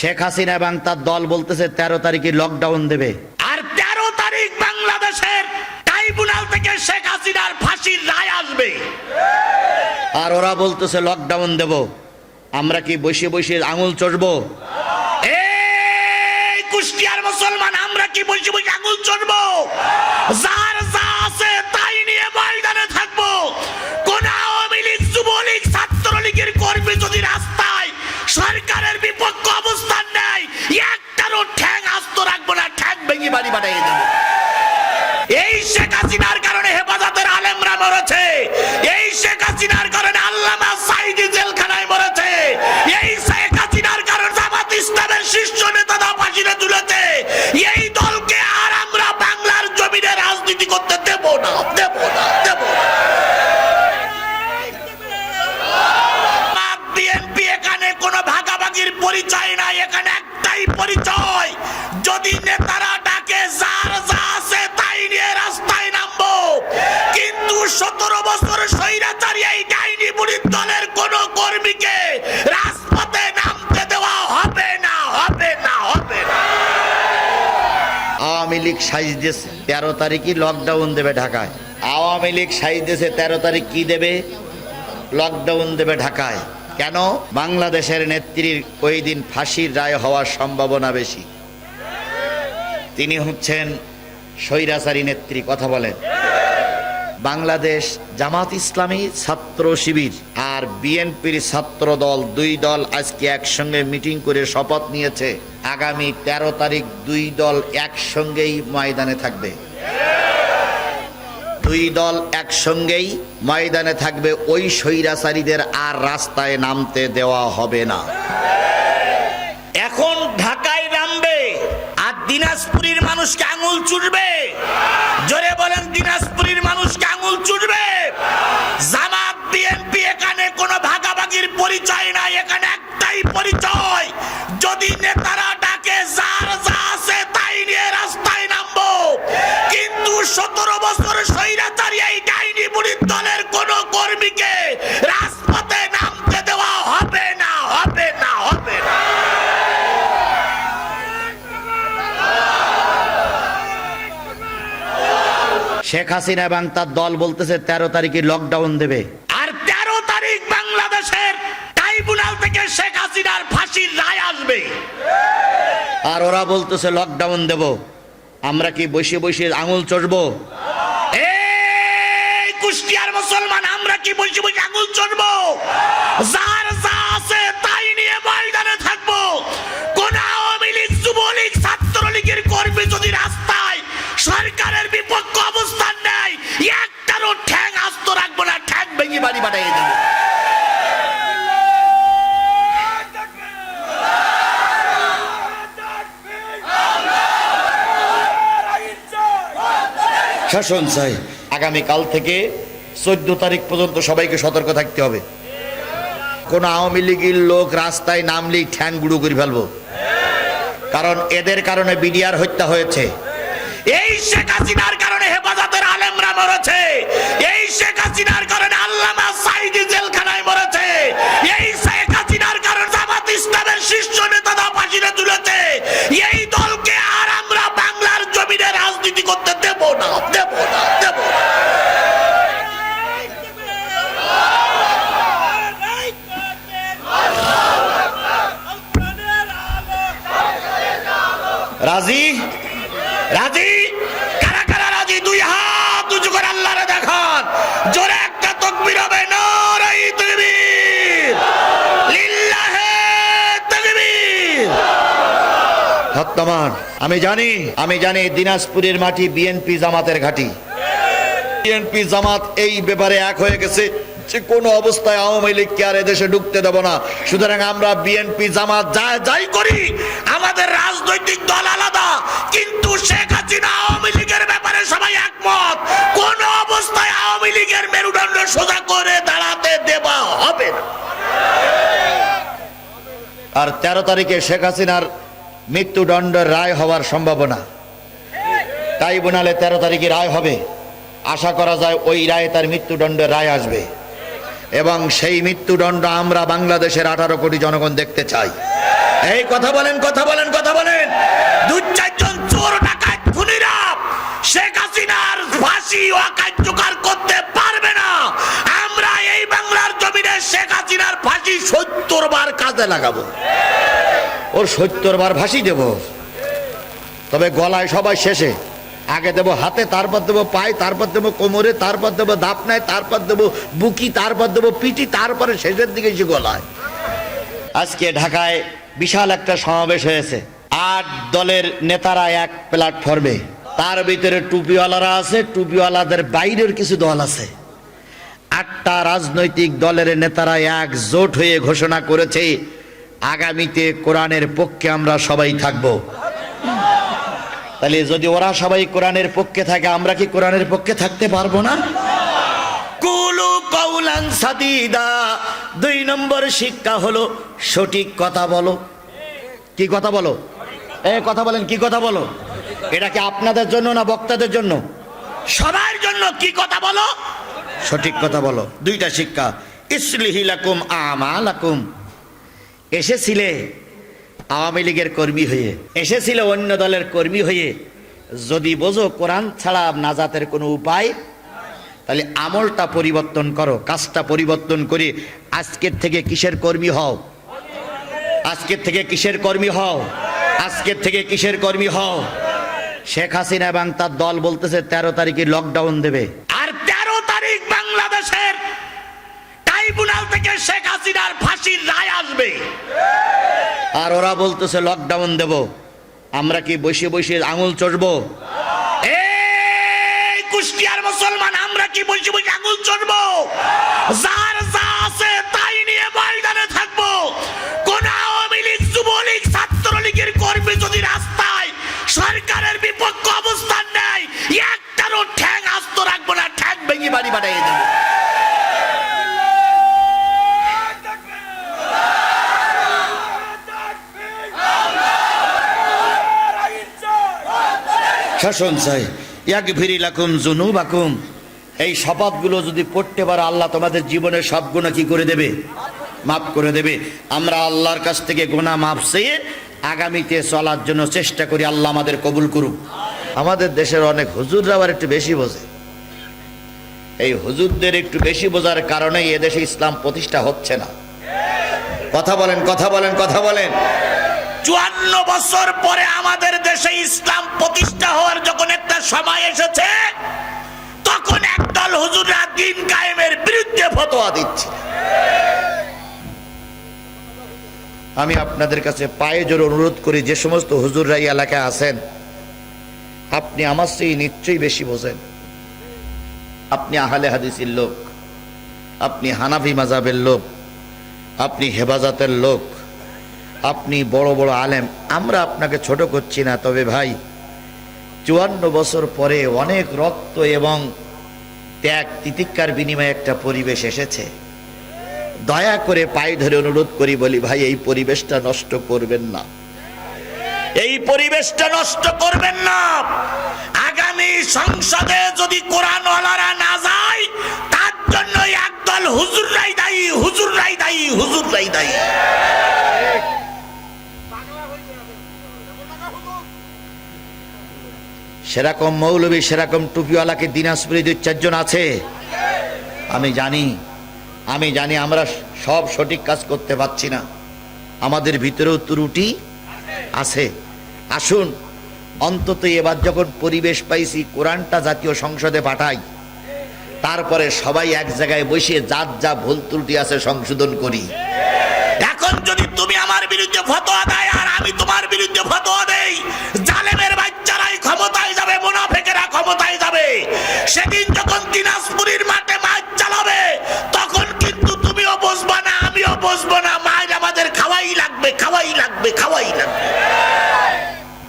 শেখ হাসিনা এবং তার দল বলতেছে তেরো তারিখে লকডাউন দেবে। আর তেরো তারিখ বাংলাদেশের ট্রাইব্যুনাল থেকে শেখ হাসিনার ফাঁসির রায় আসবে। আর ওরা বলতেছে লকডাউন দেব। আমরা কি বসে বসে আঙুল চড়বো? এই কুষ্টিয়ার মুসলমান আমরা কি বসে বসে আঙুল চড়বো? শেখ হাসিনার কারণে হেফাজতের আলেমরা মরেছে। এই শেখ হাসিনার কারণে আল্লামা সাইদি জেলখানায় মরেছে। এই শেখ হাসিনার কারণে জামাত ইসলামের শীর্ষ নেতারা ফাঁসিতে তুলেছে এই দলকে আর আমরা বাংলার জমিনে রাজনীতি করতে দেব না দেব না। লীগ সাইজ দিয়েছে, তেরো তারিখই লকডাউন দেবে ঢাকায়। আওয়ামী লীগ সাইজ দিয়েছে, তেরো তারিখ কি দেবে? লকডাউন দেবে ঢাকায়। কেন? বাংলাদেশের নেত্রীর ওই দিন ফাঁসির রায় হওয়ার সম্ভাবনা বেশি। তিনি হচ্ছেন স্বৈরাচারী নেত্রী, কথা বলেন। বাংলাদেশ জামাত ইসলামী ছাত্র শিবির আর বিএনপির ছাত্র দল দুই দল আজকে একসঙ্গে মিটিং করে শপথ নিয়েছে। আগামী ১৩ তারিখ দুই দল একসঙ্গেই ময়দানে থাকবে। দুই দল একসঙ্গেই ময়দানে থাকবে, ওই স্বৈরাচারীদের আর রাস্তায় নামতে দেওয়া হবে না। এখন ঢাকায় নামবে আর দিনাজপুরের মানুষকে আঙুল চুড়বে জোরে বলেন, দিনাজপুরের মানুষকে আঙুল চুড়বে জামাত, বিএনপি এখানে কোনো ভাগাভাগির পরিচয় নাই, এখানে একটাই পরিচয়, যদি বছর স্বৈরাচারী এই ডাইনি বুড়ির দলের কোন কর্মীকে রাজপথে নামতে দেওয়া হবে না হবে না হবে না। শেখ হাসিনা এবং তার দল বলতেছে তেরো তারিখে লকডাউন দেবে। আর তেরো তারিখ বাংলাদেশের ট্রাইব্যুনাল থেকে শেখ হাসিনার ফাঁসির রায় আসবে। আর ওরা বলতেছে লকডাউন দেব। আমরা কি বসে বসে আঙুল চড়বো শাসন চাই। আগামীকাল থেকে চোদ্দ তারিখ পর্যন্ত সবাইকে সতর্ক থাকতে হবে। কোন আওয়ামী লীগের লোক রাস্তায় নামলেই ঠ্যাং গুঁড়ো করে ফেলব। কারণ এদের কারণে বিডিআর হত্যা হয়েছে। এই শেখ হাসিনার কারণে হেফাজতের আলেমরা মরেছে। এই শেখ হাসিনার কারণে আল্লামা সাইদি জেলখানায় মরেছে। এই শেখ হাসিনার কারণে জামাত ইসলামের শীর্ষ নেতারা ফাঁসিতে তুলেছে না দেব না দেব হত্যামান আমি জানি আমি জানি দিনাজপুরের মাটি বিএনপি জামাতের ঘাঁটি। বিএনপি জামাত এই ব্যাপারে এক হয়ে গেছে যে কোনো অবস্থায় আওয়ামী লীগকে আর এদেশে ঢুকতে দেব না। সুতরাং আমরা বিএনপি জামাত যা যাই করি, আমাদের রাজনৈতিক দল আলাদা। কিন্তু শেখ হাসিনা আওয়ামী লীগের ব্যাপারে সবাই একমত। কোন অবস্থায় আওয়ামী লীগের মেরুদণ্ড সোজা করে দাঁড়াতে দেওয়া হবে আর তেরো তারিখে শেখ হাসিনার মৃত্যুদণ্ডের রায় হওয়ার সম্ভাবনা। ট্রাইব্যুনালে তেরো তারিখে রায় হবে। আশা করা যায় ওই রায়ে তার মৃত্যুদণ্ডের রায় আসবে। এবং সেই মৃত্যুদণ্ড আমরা বাংলাদেশের আঠারো কোটি জনগণ দেখতে চাই। এই কথা বলেন কথা বলেন কথা বলেন। দু চারজন চোর ডাকাত খুনিরা শেখ হাসিনার ফাঁসি অকার্যকর করতে পারবে না। আমরা এই বাংলার জমিনে শেখ হাসিনার ফাঁসি সত্তর বার কাজে লাগাবো। ওর সত্তর বার ভাসি দেব। তবে গলায় সবাই শেষে। আগে দেবো হাতে, তারপর দেবো পায়ে, তারপর দেবো কোমরে, তারপর দেবো দাপনায়, তারপর দেবো বুকি, তারপর দেবো পিটি তারপরে শেষের দিকে এসে গলায়। আজকে ঢাকায় বিশাল একটা সমাবেশ হয়েছে। আট দলের নেতারা এক প্ল্যাটফর্মে। তার ভিতরে টুপিওয়ালারা আছে, টুপিওয়ালাদের বাইরের কিছু দল আছে। আটটা রাজনৈতিক দলের নেতারা এক জোট হয়ে ঘোষণা করেছে আগামীতে কোরআনের পক্ষে আমরা সবাই থাকব। তাহলে যদি ওরা সবাই কোরআনের পক্ষে থাকে, আমরা কি কোরআনের পক্ষে থাকতে পারব না? কুলু কৌলান সাদিদা, দুই নম্বর শিক্ষা হলো সঠিক কথা বলো। কি কথা বলো? এ, কথা বলেন, কি কথা বলো? এটা কি আপনাদের জন্য না বক্তাদের জন্য? সবার জন্য কি কথা বলো? সঠিক কথা বলো। দুইটা শিক্ষা ইসলিহিলাকুম আমালাকুম। এসেছিলে আওয়ামী লীগের কর্মী হয়ে। এসেছিলে অন্য দলের কর্মী হয়ে। যদি বোঝো কোরআন ছাড়া নাজাতের কোনো উপায়, তাহলে আমলটা পরিবর্তন করো, কাজটা পরিবর্তন করে আজকের থেকে কিসের কর্মী হও? আজকের থেকে কিসের কর্মী হও? আজকের থেকে কিসের কর্মী হও? শেখ হাসিনা এবং তার দল বলতেছে, তেরো তারিখে লকডাউন দেবে আর তেরো তারিখ বাংলাদেশের ট্রাইব্যুনাল থেকে শেখ হাসিনার ফাঁসির রায় আসবে। আর ওরা বলতেছে লকডাউন দেব। আমরা কি বসে বসে আঙুল চড়বো? এই কুষ্টিয়ার মুসলমান আমরা কি বসে বসে আঙুল চড়বো? যার শাসন চাই। এক ভিরি লাকুম জুনু বাকুম এই শপথগুলো যদি পড়তে পারো, আল্লাহ তোমাদের জীবনের সব গুণা কি করে দেবে? মাফ করে দেবে। আমরা আল্লাহর কাছ থেকে গোনা মাফ চেয়ে আগামীতে চলার জন্য চেষ্টা করি, আল্লাহ আমাদের কবুল করুক। আমাদের দেশের অনেক হুজুররা আবার একটু বেশি বোঝে। এই হুজুরদের একটু বেশি বোঝার কারণে এদেশে ইসলাম প্রতিষ্ঠা হচ্ছে না। কথা বলেন কথা বলেন কথা বলেন। চুয়ান্ন বছর পরে আমাদের দেশে ইসলাম প্রতিষ্ঠা হওয়ার যখন একটা সময় এসেছে, তখন একদল হুজুররা দিন কায়েমের বিরুদ্ধে ফতোয়া দিচ্ছে। আমি আপনাদের কাছে পায়ে জোর অনুরোধ করি, যে সমস্ত হুজুররা এই এলাকায় আছেন, আপনি আমার চেয়ে নিশ্চয়ই বেশি বোঝেন। আপনি আহলে হাদিসের লোক, আপনি হানাফি মাজাবের লোক, আপনি হেফাজতের লোক আপনি বড় বড় আলেম, আমরা আপনাকে ছোট করছি না, তবে ভাই, চুয়ান্ন বছর পরে অনেক রক্ত এবং ত্যাগ, তিতিক্ষার বিনিময়ে একটা পরিবেশ এসেছে। দয়া করে পায়ে ধরে অনুরোধ করি, বলি ভাই, এই পরিবেশটা নষ্ট করবেন না। এই পরিবেশটা নষ্ট করবেন না। আগামী সংসদে যদি কোরআন না যায়, তার জন্য একদল হুজুররাই দায়ী হুজুররাই দায়ী হুজুররাই দায়ী। সেরকম মৌলবী, সেরকম টুপিওয়ালাকে দিনাজপুরে দু চারজন আছে, আমি জানি আমি জানি আমরা সব সঠিক কাজ করতে পারছি না। আমাদের ভিতরেও ত্রুটি আছে। আসুন, অন্তত এবার যখন পরিবেশ পাইছি, কোরআনটা জাতীয় সংসদে পাঠাই। তারপরে সবাই এক জায়গায় বসে যার যা ভুল ত্রুটি আছে সংশোধন করি। এখন যদি তুমি আমার বিরুদ্ধে আর